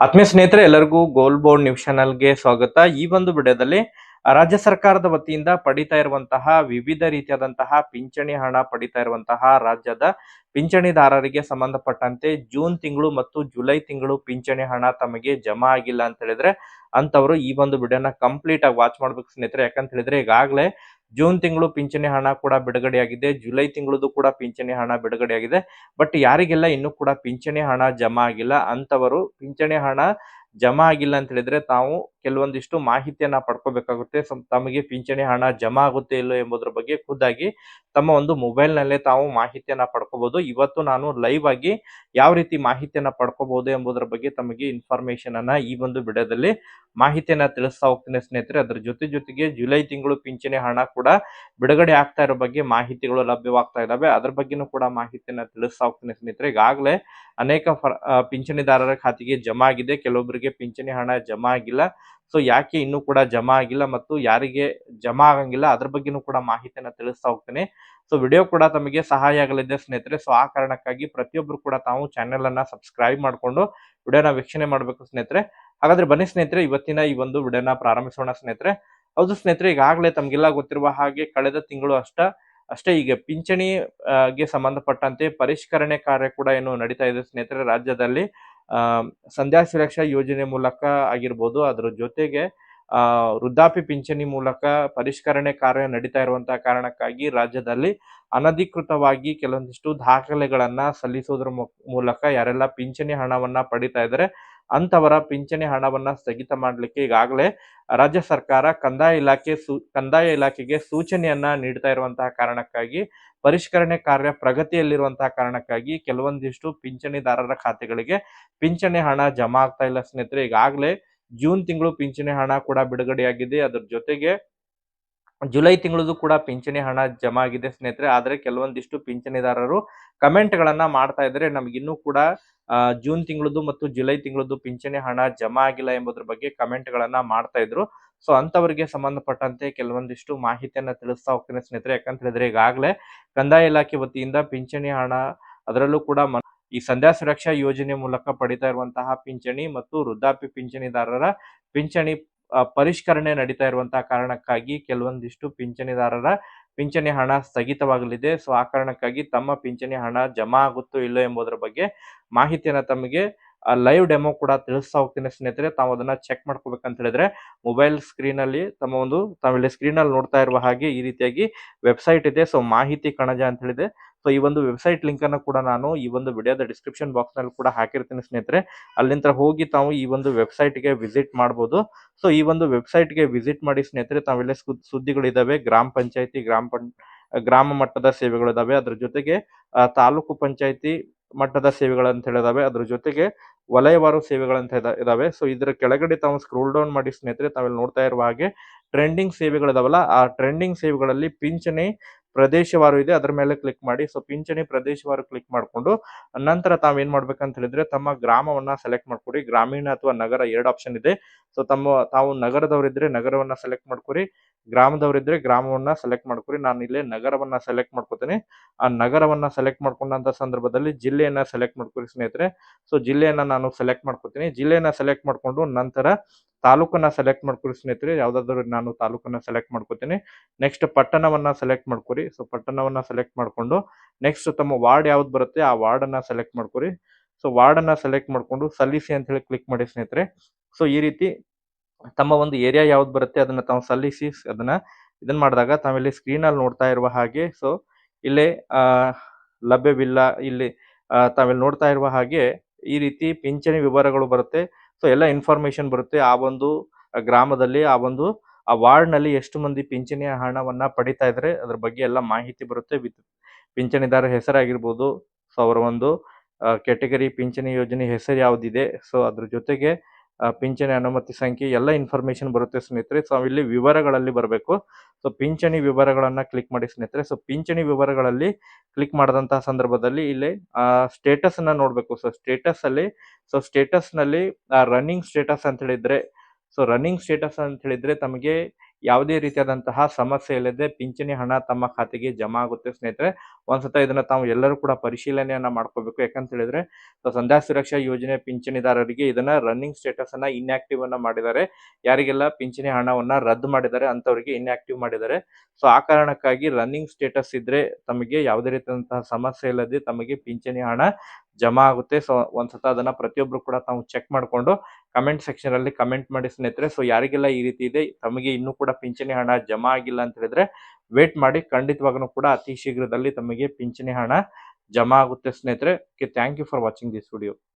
ಆತ್ಮೀಯ ಸ್ನೇಹಿತರೆ, ಎಲ್ಲರಿಗೂ ಗೋಲ್ ಬೋರ್ಡ್ ನ್ಯೂಸ್ ಚಾನಲ್ಗೆ ಸ್ವಾಗತ. ಈ ಒಂದು ವಿಡಿಯೋದಲ್ಲಿ ರಾಜ್ಯ ಸರ್ಕಾರದ ವತಿಯಿಂದ ಪಡಿತಾ ಇರುವಂತಹ ವಿವಿಧ ರೀತಿಯಾದಂತಹ ಪಿಂಚಣಿ ಹಣ ಪಡಿತಾ ಇರುವಂತಹ ರಾಜ್ಯದ ಪಿಂಚಣಿದಾರರಿಗೆ ಸಂಬಂಧಪಟ್ಟಂತೆ ಜೂನ್ ತಿಂಗಳು ಮತ್ತು ಜುಲೈ ತಿಂಗಳು ಪಿಂಚಣಿ ಹಣ ತಮಗೆ ಜಮಾ ಆಗಿಲ್ಲ ಅಂತ ಹೇಳಿದ್ರೆ ಅಂತವರು ಈ ಒಂದು ವಿಡಿಯೋನ ಕಂಪ್ಲೀಟ್ ಆಗಿ ವಾಚ್ ಮಾಡ್ಬೇಕು ಸ್ನೇಹಿತರೆ. ಯಾಕಂತ ಹೇಳಿದ್ರೆ ಈಗಾಗಲೇ ಜೂನ್ ತಿಂಗಳು ಪಿಂಚಣಿ ಹಣ ಕೂಡ ಬಿಡುಗಡೆಯಾಗಿದೆ, ಜುಲೈ ತಿಂಗಳದು ಕೂಡ ಪಿಂಚಣಿ ಹಣ ಬಿಡುಗಡೆಯಾಗಿದೆ. ಬಟ್ ಯಾರಿಗೆಲ್ಲ ಇನ್ನೂ ಕೂಡ ಪಿಂಚಣಿ ಹಣ ಜಮಾ ಆಗಿಲ್ಲ ಅಂತವರು ಪಿಂಚಣಿ ಹಣ ಜಮಾ ಆಗಿಲ್ಲ ಅಂತ ಹೇಳಿದ್ರೆ ತಾವು ಕೆಲವೊಂದಿಷ್ಟು ಮಾಹಿತಿಯನ್ನ ಪಡ್ಕೋಬೇಕಾಗುತ್ತೆ. ತಮಗೆ ಪಿಂಚಣಿ ಹಣ ಜಮಾ ಆಗುತ್ತೆ ಇಲ್ಲೋ ಎಂಬುದರ ಬಗ್ಗೆ ಖುದ್ದಾಗಿ ತಮ್ಮ ಒಂದು ಮೊಬೈಲ್ ನಲ್ಲೇ ತಾವು ಮಾಹಿತಿಯನ್ನ ಪಡ್ಕೋಬಹುದು ಇವತ್ತು ನಾನು ಲೈವ್ ಆಗಿ ಯಾವ ರೀತಿ ಮಾಹಿತಿಯನ್ನ ಪಡ್ಕೋಬಹುದು ಎಂಬುದರ ಬಗ್ಗೆ ತಮಗೆ ಇನ್ಫಾರ್ಮೇಶನ್ ಅನ್ನ ಈ ಒಂದು ವಿಡಿಯೋದಲ್ಲಿ ಮಾಹಿತಿಯನ್ನ ತಿಳಿಸ್ತಾ ಹೋಗ್ತೀನಿ ಸ್ನೇಹಿತರೆ. ಅದ್ರ ಜೊತೆ ಜೊತೆಗೆ ಜುಲೈ ತಿಂಗಳು ಪಿಂಚಣಿ ಹಣ ಕೂಡ ಬಿಡುಗಡೆ ಆಗ್ತಾ ಇರೋ ಬಗ್ಗೆ ಮಾಹಿತಿಗಳು ಲಭ್ಯವಾಗ್ತಾ ಇದಾವೆ ಅದ್ರ ಬಗ್ಗೆನೂ ಕೂಡ ಮಾಹಿತಿಯನ್ನ ತಿಳಿಸ್ತಾ ಹೋಗ್ತೀನಿ ಸ್ನೇಹಿತರೆ. ಈಗಾಗಲೇ ಅನೇಕ ಪಿಂಚಣಿದಾರರ ಖಾತೆಗೆ ಜಮಾ ಆಗಿದೆ. ಕೆಲವೊಬ್ಬರಿಗೆ ಪಿಂಚಣಿ ಹಣ ಜಮಾ ಆಗಿಲ್ಲ. ಸೊ ಯಾಕೆ ಇನ್ನೂ ಕೂಡ ಜಮಾ ಆಗಿಲ್ಲ ಮತ್ತು ಯಾರಿಗೆ ಜಮಾ ಆಗಂಗಿಲ್ಲ, ಅದ್ರ ಬಗ್ಗೆನೂ ಕೂಡ ಮಾಹಿತಿಯನ್ನು ತಿಳಿಸ್ತಾ ಹೋಗ್ತೇನೆ. ಸೊ ವಿಡಿಯೋ ಕೂಡ ತಮಗೆ ಸಹಾಯ ಆಗಲಿದೆ ಸ್ನೇಹಿತರೆ. ಸೊ ಆ ಕಾರಣಕ್ಕಾಗಿ ಪ್ರತಿಯೊಬ್ಬರು ಕೂಡ ತಾವು ಚಾನೆಲ್ ಅನ್ನ ಸಬ್ಸ್ಕ್ರೈಬ್ ಮಾಡಿಕೊಂಡು ವಿಡಿಯೋನ ವೀಕ್ಷಣೆ ಮಾಡಬೇಕು ಸ್ನೇಹಿತರೆ. ಹಾಗಾದ್ರೆ ಬನ್ನಿ ಸ್ನೇಹಿತರೆ, ಇವತ್ತಿನ ಈ ಒಂದು ವಿಡಿಯೋನ ಪ್ರಾರಂಭಿಸೋಣ ಸ್ನೇಹಿತರೆ. ಹೌದು ಸ್ನೇಹಿತರೆ, ಈಗಾಗಲೇ ತಮಗೆಲ್ಲ ಗೊತ್ತಿರುವ ಹಾಗೆ ಕಳೆದ ತಿಂಗಳು ಅಷ್ಟ, ಅಷ್ಟೇ ಈಗ ಪಿಂಚಣಿ ಗೆ ಸಂಬಂಧಪಟ್ಟಂತೆ ಪರಿಷ್ಕರಣೆ ಕಾರ್ಯ ಕೂಡ ಏನು ನಡೀತಾ ಇದೆ ಸ್ನೇಹಿತರೆ ರಾಜ್ಯದಲ್ಲಿ. ಸಂಧ್ಯಾ ಸುರಕ್ಷಾ ಯೋಜನೆ ಮೂಲಕ ಆಗಿರ್ಬೋದು, ಅದರ ಜೊತೆಗೆ ವೃದ್ಧಾಪಿ ಪಿಂಚಣಿ ಮೂಲಕ ಪರಿಷ್ಕರಣೆ ಕಾರ್ಯ ನಡೀತಾ ಇರುವಂತಹ ಕಾರಣಕ್ಕಾಗಿ ರಾಜ್ಯದಲ್ಲಿ ಅನಧಿಕೃತವಾಗಿ ಕೆಲವೊಂದಿಷ್ಟು ದಾಖಲೆಗಳನ್ನ ಸಲ್ಲಿಸೋದ್ರ ಮೂಲಕ ಯಾರೆಲ್ಲ ಪಿಂಚಣಿ ಹಣವನ್ನ ಪಡಿತಾ ಇದ್ದಾರೆ ಅಂತವರ ಪಿಂಚಣಿ ಹಣವನ್ನ ಸ್ಥಗಿತ ಮಾಡಲಿಕ್ಕೆ ಈಗಾಗಲೇ ರಾಜ್ಯ ಸರ್ಕಾರ ಕಂದಾಯ ಇಲಾಖೆ ಕಂದಾಯ ಇಲಾಖೆಗೆ ಸೂಚನೆಯನ್ನ ನೀಡ್ತಾ ಇರುವಂತಹ ಕಾರಣಕ್ಕಾಗಿ, ಪರಿಷ್ಕರಣೆ ಕಾರ್ಯ ಪ್ರಗತಿಯಲ್ಲಿರುವಂತಹ ಕಾರಣಕ್ಕಾಗಿ ಕೆಲವೊಂದಿಷ್ಟು ಪಿಂಚಣಿದಾರರ ಖಾತೆಗಳಿಗೆ ಪಿಂಚಣಿ ಹಣ ಜಮಾ ಆಗ್ತಾ ಇಲ್ಲ ಸ್ನೇಹಿತರೆ. ಈಗಾಗಲೇ ಜೂನ್ ತಿಂಗಳು ಪಿಂಚಣಿ ಹಣ ಕೂಡ ಬಿಡುಗಡೆಯಾಗಿದೆ. ಅದ್ರ ಜೊತೆಗೆ ಜುಲೈ ತಿಂಗಳದು ಕೂಡ ಪಿಂಚಣಿ ಹಣ ಜಮಾ ಆಗಿದೆ ಸ್ನೇಹಿತರೆ, ಆದರೆ ಕೆಲವೊಂದಿಷ್ಟು ಪಿಂಚಣಿದಾರರು ಕಮೆಂಟ್ ಗಳನ್ನ ಮಾಡ್ತಾ ಇದ್ರೆ ನಮ್ಗಿನ್ನೂ ಕೂಡ ಜೂನ್ ತಿಂಗಳದು ಮತ್ತು ಜುಲೈ ತಿಂಗಳದು ಪಿಂಚಣಿ ಹಣ ಜಮಾ ಆಗಿಲ್ಲ ಎಂಬುದ್ರ ಬಗ್ಗೆ ಕಮೆಂಟ್ ಗಳನ್ನ ಮಾಡ್ತಾ ಇದ್ರು. ಸೊ ಅಂತವರಿಗೆ ಸಂಬಂಧಪಟ್ಟಂತೆ ಕೆಲವೊಂದಿಷ್ಟು ಮಾಹಿತಿಯನ್ನ ತಿಳಿಸ್ತಾ ಹೋಗ್ತೇನೆ ಸ್ನೇಹಿತರೆ. ಯಾಕಂತ ಹೇಳಿದ್ರೆ ಈಗಾಗಲೇ ಕಂದಾಯ ಇಲಾಖೆ ವತಿಯಿಂದ ಪಿಂಚಣಿ ಹಣ, ಅದರಲ್ಲೂ ಕೂಡ ಈ ಸಂಧ್ಯಾ ಸುರಕ್ಷಾ ಯೋಜನೆ ಮೂಲಕ ಪಡಿತಾ ಇರುವಂತಹ ಪಿಂಚಣಿ ಮತ್ತು ವೃದ್ಧಾಪ್ಯ ಪಿಂಚಣಿದಾರರ ಪಿಂಚಣಿ ಪರಿಷ್ಕರಣೆ ನಡೀತಾ ಇರುವಂತಹ ಕಾರಣಕ್ಕಾಗಿ ಕೆಲವೊಂದಿಷ್ಟು ಪಿಂಚಣಿದಾರರ ಪಿಂಚಣಿ ಹಣ ಸ್ಥಗಿತವಾಗಲಿದೆ. ಸೊ ಆ ಕಾರಣಕ್ಕಾಗಿ ತಮ್ಮ ಪಿಂಚಣಿ ಹಣ ಜಮಾ ಆಗುತ್ತೋ ಇಲ್ಲೋ ಎಂಬುದರ ಬಗ್ಗೆ ಮಾಹಿತಿಯನ್ನು ತಮಗೆ ಲೈವ್ ಡೆಮೋ ಕೂಡ ತಿಳಿಸ್ತಾ ಹೋಗ್ತೀನಿ ಸ್ನೇಹಿತರೆ. ತಾವು ಅದನ್ನ ಚೆಕ್ ಮಾಡ್ಕೋಬೇಕಂತ ಹೇಳಿದ್ರೆ ಮೊಬೈಲ್ ಸ್ಕ್ರೀನ್ ಅಲ್ಲಿ ತಮ್ಮ ಒಂದು ತಾವಿಲ್ಲಿ ಸ್ಕ್ರೀನ್ ಅಲ್ಲಿ ನೋಡ್ತಾ ಇರುವ ಹಾಗೆ ಈ ರೀತಿಯಾಗಿ ವೆಬ್ಸೈಟ್ ಇದೆ. ಸೊ ಮಾಹಿತಿ ಕಣಜ ಅಂತ ಹೇಳಿದೆ. ಸೊ ಈ ಒಂದು ವೆಬ್ಸೈಟ್ ಲಿಂಕ್ ಅನ್ನು ಕೂಡ ನಾನು ಈ ಒಂದು ವಿಡಿಯೋದ ಡಿಸ್ಕ್ರಿಪ್ಷನ್ ಬಾಕ್ಸ್ನಲ್ಲಿ ಕೂಡ ಹಾಕಿರ್ತೀನಿ ಸ್ನೇಹಿತರೆ. ಅಲ್ಲಿಂದ ಹೋಗಿ ತಾವು ಈ ಒಂದು ವೆಬ್ಸೈಟ್ಗೆ ವಿಸಿಟ್ ಮಾಡಬಹುದು ಸೊ ಈ ಒಂದು ವೆಬ್ಸೈಟ್ಗೆ ವಿಸಿಟ್ ಮಾಡಿ ಸ್ನೇಹಿತರೆ ತಾವೆಲ್ಲ ಸುದ್- ಸುದ್ದಿಗಳಿದಾವೆ. ಗ್ರಾಮ ಪಂಚಾಯತಿ, ಗ್ರಾಮ ಪಂ, ಗ್ರಾಮ ಮಟ್ಟದ ಸೇವೆಗಳಿದಾವೆ. ಅದ್ರ ಜೊತೆಗೆ ತಾಲೂಕು ಪಂಚಾಯತಿ ಮಟ್ಟದ ಸೇವೆಗಳಂತ ಹೇಳಿದಾವೆ. ಅದ್ರ ಜೊತೆಗೆ ವಲಯವಾರು ಸೇವೆಗಳಂತ ಇದ- ಇದಾವೆ. ಸೊ ಇದರ ಕೆಳಗಡೆ ತಾವು ಸ್ಕ್ರೋಲ್ ಡೌನ್ ಮಾಡಿ ಸ್ನೇಹಿತರೆ ತಾವೆಲ್ಲ ನೋಡ್ತಾ ಇರುವ ಹಾಗೆ ಟ್ರೆಂಡಿಂಗ್ ಸೇವೆಗಳಿದಾವಲ್ಲ, ಆ ಟ್ರೆಂಡಿಂಗ್ ಸೇವೆಗಳಲ್ಲಿ ಪಿಂಚಣಿ ಪ್ರದೇಶವಾರು ಇದೆ, ಅದರ ಮೇಲೆ ಕ್ಲಿಕ್ ಮಾಡಿ. ಸೊ ಪಿಂಚಣಿ ಪ್ರದೇಶವಾರು ಕ್ಲಿಕ್ ಮಾಡಿಕೊಂಡು, ನಂತರ ತಾವೇನ್ ಮಾಡ್ಬೇಕಂತ ಹೇಳಿದ್ರೆ, ತಮ್ಮ ಗ್ರಾಮವನ್ನ ಸೆಲೆಕ್ಟ್ ಮಾಡ್ಕೊಡಿ. ಗ್ರಾಮೀಣ ಅಥವಾ ನಗರ ಎರಡು ಆಪ್ಷನ್ ಇದೆ. ಸೊ ತಮ್ಮ, ತಾವು ನಗರದವರಿದ್ರೆ ನಗರವನ್ನ ಸೆಲೆಕ್ಟ್ ಮಾಡ್ಕೊರಿ ಗ್ರಾಮದವರಿದ್ರೆ ಗ್ರಾಮವನ್ನ ಸೆಲೆಕ್ಟ್ ಮಾಡ್ಕೊರಿ. ನಾನು ಇಲ್ಲೇ ನಗರವನ್ನ ಸೆಲೆಕ್ಟ್ ಮಾಡ್ಕೊತೀನಿ. ಆ ನಗರವನ್ನ ಸೆಲೆಕ್ಟ್ ಮಾಡ್ಕೊಂಡಂತ ಸಂದರ್ಭದಲ್ಲಿ ಜಿಲ್ಲೆಯನ್ನ ಸೆಲೆಕ್ಟ್ ಮಾಡ್ಕೊರಿ ಸ್ನೇಹಿತರೆ. ಸೊ ಜಿಲ್ಲೆಯನ್ನ ನಾನು ಸೆಲೆಕ್ಟ್ ಮಾಡ್ಕೊತೀನಿ. ಜಿಲ್ಲೆಯನ್ನ ಸೆಲೆಕ್ಟ್ ಮಾಡ್ಕೊಂಡು ನಂತರ ತಾಲೂಕನ್ನ ಸೆಲೆಕ್ಟ್ ಮಾಡ್ಕೊರಿ ಸ್ನೇಹಿತರೆ. ಯಾವ್ದಾದ್ರು ನಾನು ತಾಲೂಕನ್ನ ಸೆಲೆಕ್ಟ್ ಮಾಡ್ಕೊತೀನಿ. ನೆಕ್ಸ್ಟ್ ಪಟ್ಟಣವನ್ನ ಸೆಲೆಕ್ಟ್ ಮಾಡ್ಕೊರಿ. ಸೊ ಪಟ್ಟಣವನ್ನ ಸೆಲೆಕ್ಟ್ ಮಾಡ್ಕೊಂಡು ನೆಕ್ಸ್ಟ್ ತಮ್ಮ ವಾರ್ಡ್ ಯಾವ್ದು ಬರುತ್ತೆ ಆ ವಾರ್ಡ್ ಅನ್ನ ಸೆಲೆಕ್ಟ್ ಮಾಡ್ಕೊರಿ. ಸೊ ವಾರ್ಡ್ ಅನ್ನ ಸೆಲೆಕ್ಟ್ ಮಾಡ್ಕೊಂಡು ಸಲ್ಲಿಸಿ ಅಂತ ಹೇಳಿ ಕ್ಲಿಕ್ ಮಾಡಿ ಸ್ನೇಹಿತರೆ. ಸೊ ಈ ರೀತಿ ತಮ್ಮ ಒಂದು ಏರಿಯಾ ಯಾವ್ದು ಬರುತ್ತೆ ಅದನ್ನ ತಾವು ಸಲ್ಲಿಸಿ ಅದನ್ನ ಇದನ್ನ ಮಾಡಿದಾಗ ತಾವಿಲ್ಲಿ ಸ್ಕ್ರೀನ್ ಅಲ್ಲಿ ನೋಡ್ತಾ ಇರುವ ಹಾಗೆ ಸೊ ಇಲ್ಲಿ ಲಭ್ಯವಿಲ್ಲ, ಇಲ್ಲಿ ತಾವಿಲ್ಲಿ ನೋಡ್ತಾ ಇರುವ ಹಾಗೆ ಈ ರೀತಿ ಪಿಂಚಣಿ ವಿವರಗಳು ಬರುತ್ತೆ. ಸೊ ಎಲ್ಲ ಇನ್ಫಾರ್ಮೇಶನ್ ಬರುತ್ತೆ. ಆ ಒಂದು ಗ್ರಾಮದಲ್ಲಿ, ಆ ಒಂದು, ಆ ವಾರ್ಡ್ನಲ್ಲಿ ಎಷ್ಟು ಮಂದಿ ಪಿಂಚಣಿಯ ಹಣವನ್ನ ಪಡಿತಾ ಇದ್ರೆ ಅದ್ರ ಬಗ್ಗೆ ಎಲ್ಲ ಮಾಹಿತಿ ಬರುತ್ತೆ. ವಿತ್ ಪಿಂಚಣಿದಾರ ಹೆಸರಾಗಿರ್ಬೋದು. ಸೊ ಅವರ ಒಂದು ಕೆಟಗರಿ ಪಿಂಚಣಿ ಯೋಜನೆ ಹೆಸರು ಯಾವುದಿದೆ ಸೊ ಅದ್ರ ಜೊತೆಗೆ ಪಿಂಚಣಿ ಅನುಮತಿ ಸಂಖ್ಯೆ ಎಲ್ಲ ಇನ್ಫಾರ್ಮೇಶನ್ ಬರುತ್ತೆ ಸ್ನೇಹಿತರೆ. ಸೊ ಇಲ್ಲಿ ವಿವರಗಳಲ್ಲಿ ಬರಬೇಕು. ಸೊ ಪಿಂಚಣಿ ವಿವರಗಳನ್ನ ಕ್ಲಿಕ್ ಮಾಡಿ ಸ್ನೇಹಿತರೆ. ಸೊ ಪಿಂಚಣಿ ವಿವರಗಳಲ್ಲಿ ಕ್ಲಿಕ್ ಮಾಡಿದಂತಹ ಸಂದರ್ಭದಲ್ಲಿ ಇಲ್ಲಿ ಸ್ಟೇಟಸ್ ಅನ್ನ ನೋಡಬೇಕು. ಸೊ ಸ್ಟೇಟಸ್ ಅಲ್ಲಿ ಸೊ ಸ್ಟೇಟಸ್ನಲ್ಲಿ ರನ್ನಿಂಗ್ ಸ್ಟೇಟಸ್ ಅಂತ ಹೇಳಿದ್ರೆ ಸೊ ರನ್ನಿಂಗ್ ಸ್ಟೇಟಸ್ ಅಂತ ಹೇಳಿದ್ರೆ ತಮಗೆ ಯಾವುದೇ ರೀತಿಯಾದಂತಹ ಸಮಸ್ಯೆ ಇಲ್ಲದೆ ಪಿಂಚಣಿ ಹಣ ತಮ್ಮ ಖಾತೆಗೆ ಜಮಾ ಆಗುತ್ತೆ. ಸ್ನೇಹಿತರೆ, ಒಂದ್ಸತ ಇದನ್ನ ತಾವು ಎಲ್ಲರೂ ಕೂಡ ಪರಿಶೀಲನೆಯನ್ನ ಮಾಡ್ಕೋಬೇಕು. ಯಾಕಂತ ಹೇಳಿದ್ರೆ ಸಂಧ್ಯಾ ಸುರಕ್ಷಾ ಯೋಜನೆ ಪಿಂಚಣಿದಾರರಿಗೆ ಇದನ್ನ ರನ್ನಿಂಗ್ ಸ್ಟೇಟಸ್ ಅನ್ನ ಇನ್ಆಕ್ಟಿವ್ ಅನ್ನ ಮಾಡಿದ್ದಾರೆ. ಯಾರಿಗೆಲ್ಲ ಪಿಂಚಣಿ ಹಣವನ್ನ ರದ್ದು ಮಾಡಿದ್ದಾರೆ ಅಂತವರಿಗೆ ಇನ್ಆಕ್ಟಿವ್ ಮಾಡಿದ್ದಾರೆ. ಸೊ ಆ ಕಾರಣಕ್ಕಾಗಿ ರನ್ನಿಂಗ್ ಸ್ಟೇಟಸ್ ಇದ್ರೆ ತಮಗೆ ಯಾವುದೇ ರೀತಿಯಾದಂತಹ ಸಮಸ್ಯೆ ಇಲ್ಲದೆ ತಮಗೆ ಪಿಂಚಣಿ ಹಣ ಜಮಾ ಆಗುತ್ತೆ. ಸೊ ಒಂದ್ಸತ ಅದನ್ನ ಪ್ರತಿಯೊಬ್ರು ಕೂಡ ತಾವು ಚೆಕ್ ಮಾಡ್ಕೊಂಡು ಕಮೆಂಟ್ ಸೆಕ್ಷನ್ ಅಲ್ಲಿ ಕಮೆಂಟ್ ಮಾಡಿ ಸ್ನೇಹಿತರೆ. ಸೊ ಯಾರಿಗೆಲ್ಲ ಈ ರೀತಿ ಇದೆ, ತಮಗೆ ಇನ್ನು ಕೂಡ ಪಿಂಚಣಿ ಹಣ ಜಮಾ ಆಗಿಲ್ಲ ಅಂತ ಹೇಳಿದ್ರೆ ವೇಟ್ ಮಾಡಿ. ಖಂಡಿತವಾಗ್ಲೂ ಕೂಡ ಅತಿ ಶೀಘ್ರದಲ್ಲಿ ತಮಗೆ ಪಿಂಚಣಿ ಹಣ ಜಮಾ ಆಗುತ್ತೆ ಸ್ನೇಹಿತರೆ. Thank you for watching this video